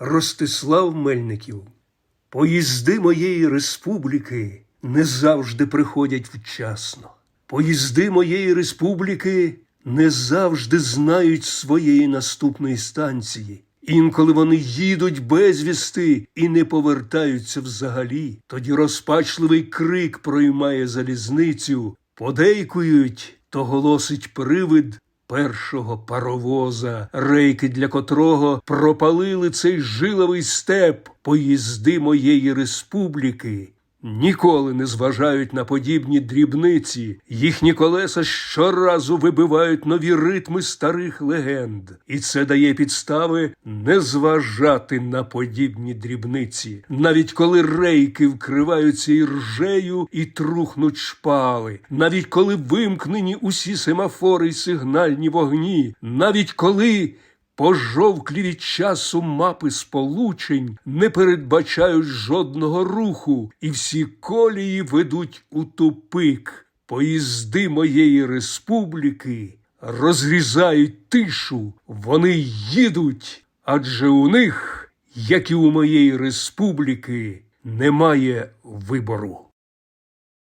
Ростислав Мельників. Поїзди моєї республіки не завжди приходять вчасно. Поїзди моєї республіки не завжди знають своєї наступної станції. Інколи вони їдуть безвісти і не повертаються взагалі. Тоді розпачливий крик проймає залізницю, подейкують, то голосить привид першого паровоза, рейки для котрого пропалили цей жиловий степ поїзди моєї республіки. Ніколи не зважають на подібні дрібниці, їхні колеса щоразу вибивають нові ритми старих легенд, і це дає підстави не зважати на подібні дрібниці, навіть коли рейки вкриваються і ржею і трухнуть шпали, навіть коли вимкнені усі семафори й сигнальні вогні, навіть коли Пожовклі від часу мапи сполучень не передбачають жодного руху, і всі колії ведуть у тупик. Поїзди моєї республіки розрізають тишу, вони їдуть, адже у них, як і у моєї республіки, немає вибору.